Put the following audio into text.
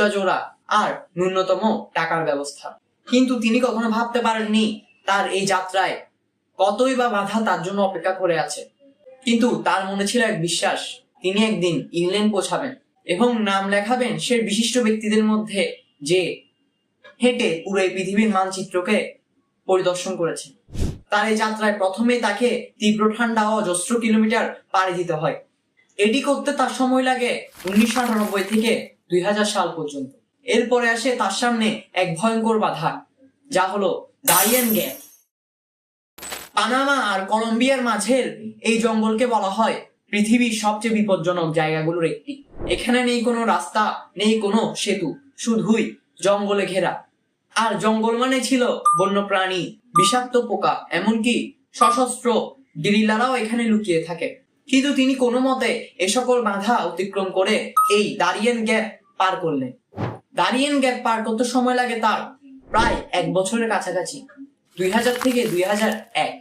জোড়া আর ন্যূনতম টাকার ব্যবস্থা। কিন্তু তিনি কখনো ভাবতে পারেননি তার এই যাত্রায় কতই বা বাধা তার জন্য অপেক্ষা করে আছে। কিন্তু তার মনে ছিল এক বিশ্বাস, তিনি একদিন ইংল্যান্ড পৌঁছাবেন এবং নাম লেখাবেন সে বিশিষ্ট ব্যক্তিদের মধ্যে যে হেঁটে পুরো এই পৃথিবীর মানচিত্রকে পরিদর্শন করেছে তার এই যাত্রায় প্রথমেই তাকে তীব্র ঠান্ডা অজস্র কিলোমিটার পাড়ি দিতে হয়। এটি করতে তার সময় লাগে উনিশশো আটানব্বই থেকে দুই হাজার সাল পর্যন্ত। এরপরে আসে তার সামনে এক ভয়ঙ্কর বাধা, যা হলো ডাইয়েন গ্যাপ পানামা আর কলম্বিয়ার মাঝের এই জঙ্গলকে বলা হয় পৃথিবীর সবচেয়ে বিপজ্জনক জায়গাগুলোর একটি। এখানে নেই কোনো রাস্তা, নেই কোনো সেতু, শুধুই জঙ্গলে ঘেরা। আর জঙ্গল মানে ছিল বন্যপ্রাণী, বিষাক্ত পোকা, এমনকি সশস্ত্র গিরিলারাও এখানে লুকিয়ে থাকে। কিন্তু তিনি কোনো মতে এ সকল বাধা অতিক্রম করে এই দারিয়েন গ্যাপ পার করলেন। দারিয়েন গ্যাপ পার করতে সময় লাগে তার প্রায় এক বছরের কাছাকাছি। দুই হাজার থেকে দুই হাজার এক।